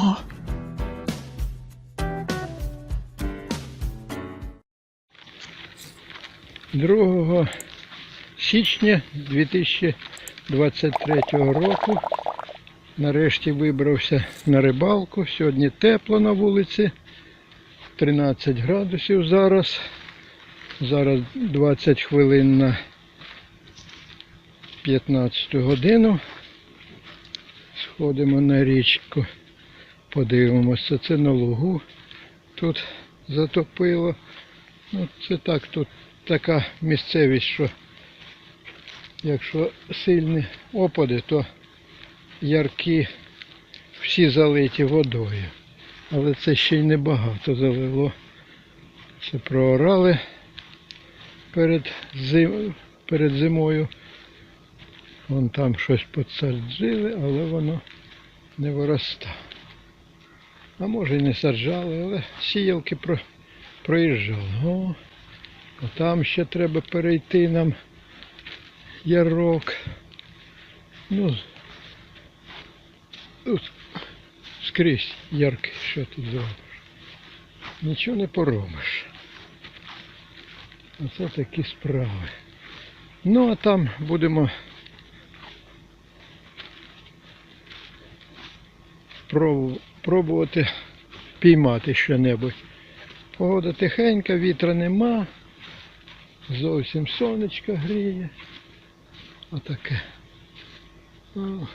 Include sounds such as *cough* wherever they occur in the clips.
О! Другого січня 2023 року нарешті вибрався на рибалку. Сьогодні тепло на вулиці. 13 градусів зараз. Зараз 20 хвилин на 15 годину. Сходимо на річку, подивимося. Це на лугу. Тут затопило. Ну, це так, тут така місцевість, що якщо сильні опади, то ярки всі залиті водою. Але це ще й небагато залило. Це проорали перед, зим... перед зимою. Вон там щось підсаджили, але воно не виростає. А може і не саджали, але сіялки про... проїжджали. О, а там ще треба перейти нам ярок. Ну, тут скрізь ярки, що тут зробиш. Нічого не поробиш. Оце такі справи. Ну а там будемо пробу- пробувати піймати що-небудь. Погода тихенька, вітра нема. Зовсім сонечко гріє. Отаке. О,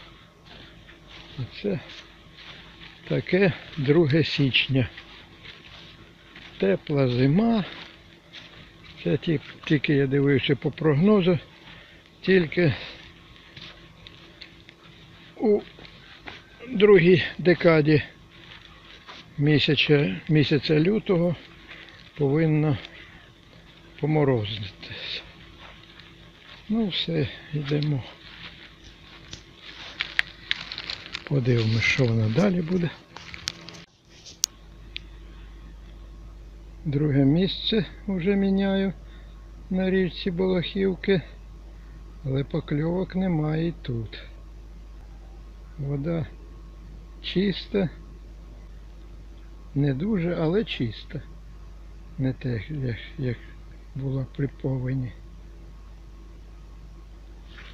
Оце таке 2 січня. Тепла зима. Це тільки я дивився по прогнозу, тільки у другій декаді місяця, місяця лютого повинно поморозитися. Ну все, йдемо. Подивимось, що воно далі буде. Друге місце вже міняю на річці Болохівки, але покльовок немає і тут. Вода чиста, не дуже, але чиста. Не те, як, як була при повені.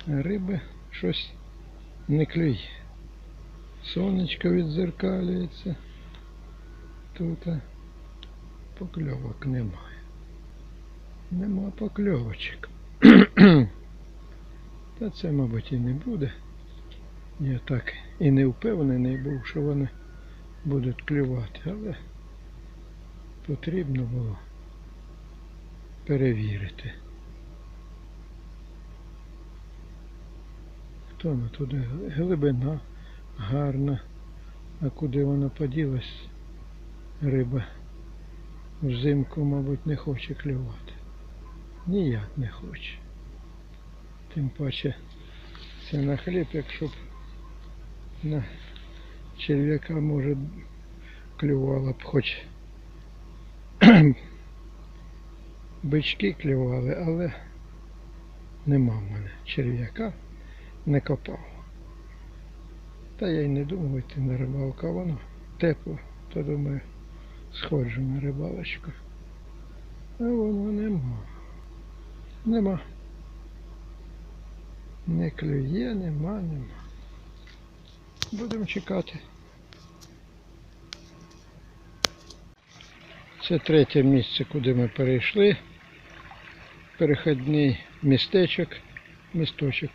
Риби щось не клює. Сонечко відзеркалюється. Тут покльовок немає. Нема покльовочок. Та це, мабуть, і не буде. Я так і не впевнений був, що вони будуть клювати, але потрібно було перевірити. Хто на туди глибина гарна, а куди вона поділась, риба взимку, мабуть, не хоче клювати. Ніяк не хоче. Тим паче це на хліб, якщо б на черв'яка, може, клювала б хоч *clears throat* бички клювали, але нема в мене черв'яка, не копав. Та я й не думав йти на рибалку, а воно тепло, то думаю, сходжу на рибалочку. А воно нема. Нема. Не клює, нема, нема. Будемо чекати. Це третє місце, куди ми перейшли. Перехідний містечок, місточок.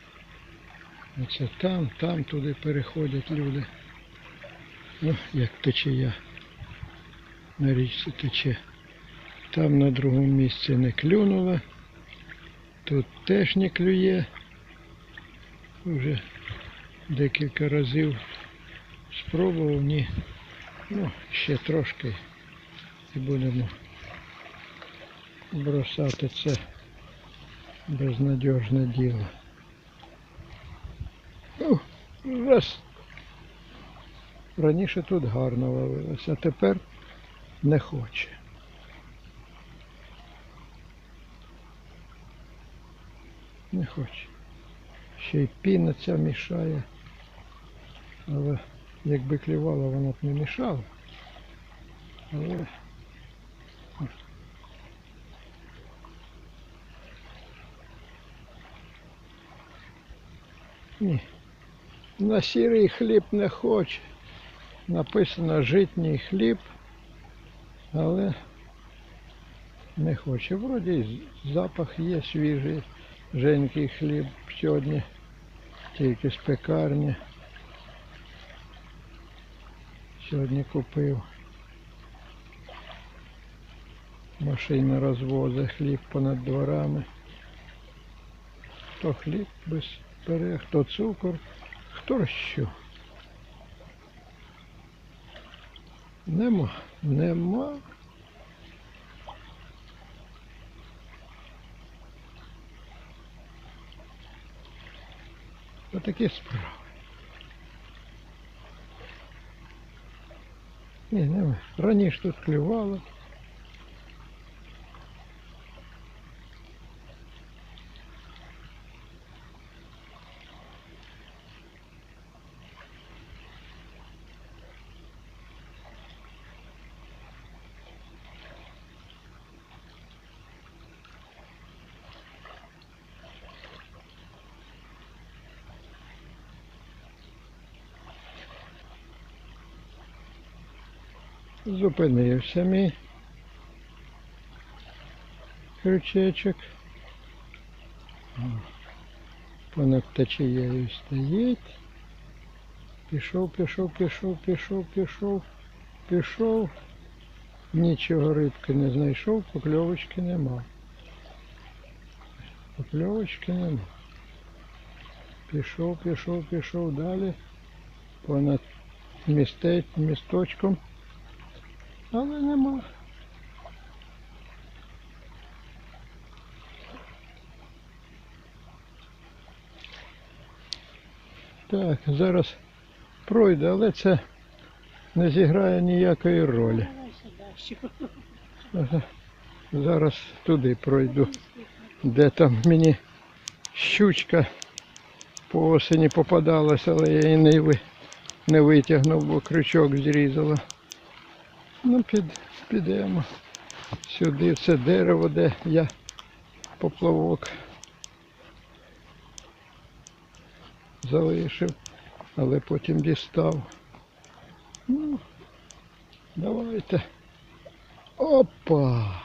Оце там, там туди переходять люди. Ну, як течія. На річці тече. Там на другому місці не клюнуло. Тут теж не клює. Вже декілька разів спробував, ні. Ну, ще трошки і будемо бросати це безнадіжне діло. Ух, раз. Раніше тут гарно ловилося, а тепер не хоче. Не хоче. Ще й піна ця мішає. Але Якби клювала, вона б не мішала. Але ні. На сірий хліб не хоче. Написано житній хліб, але не хоче. Вроді запах є свіжий, женький хліб сьогодні, тільки з пекарні. Сьогодні купив. Машина розвозить хліб понад дворами. Хто хліб без бере, хто цукор, хто що. Нема, нема. Отакі справи. Ні, нема. Раніше тут клювало. Зупинився мій крючечок. Понад течією стоїть. Пішов, пішов, пішов, пішов, пішов, пішов. Нічого рибки не знайшов, покльовочки нема. Покльовочки нема. Пішов, пішов, пішов далі. Понад місте, місточком. Але нема. Так, зараз пройде, але це не зіграє ніякої ролі. Зараз туди пройду, де там мені щучка по осені попадалась, але я її не витягнув, бо крючок зрізала. Ну, під, підемо сюди, в це дерево, де я поплавок залишив, але потім дістав. Ну, давайте. Опа!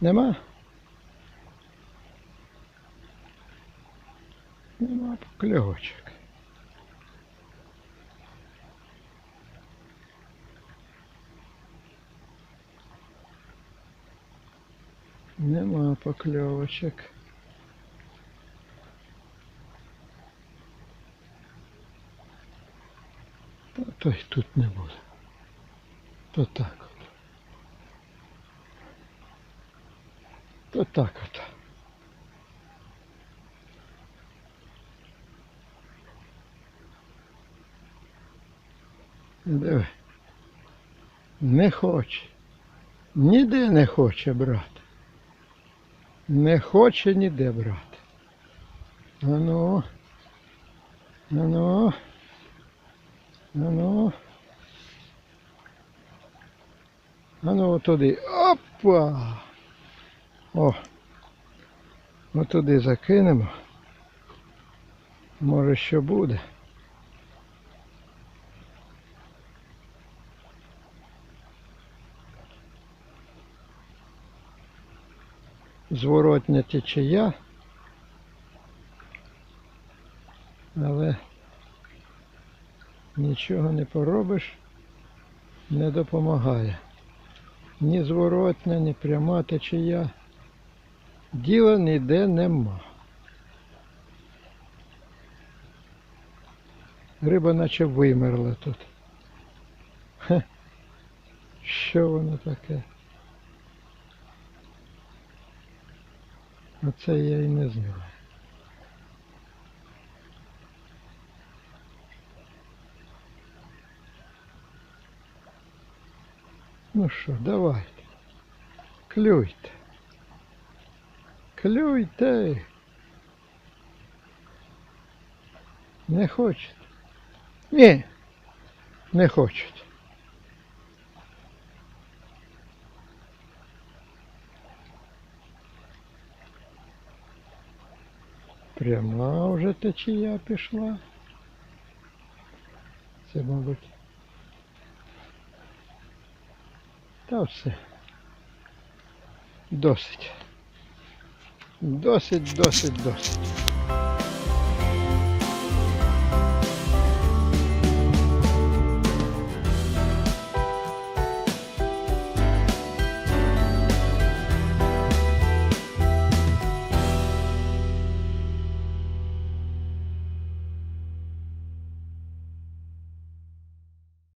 Нема? Нема покльовочок. Нема покльовочок. Та то й тут не буде. То так от. То так от. Диви. Не хоче. Ніде не хоче брати. Не хоче ніде брати. Ану. Ану. Ану. Ану туди. Опа! О! Отуди закинемо. Може що буде. Зворотня течія. Але нічого не поробиш, не допомагає. Ні зворотня, ні пряма течія. Діла ніде нема. Риба наче вимерла тут. Хе. Що воно таке? А це я і не знаю. Ну що, давайте. Клюйте. Клюйте. Не хочете? Ні, не хочуть. Пряма вже течія пішла. Це, мабуть. Та все. Досить. Досить, досить, досить.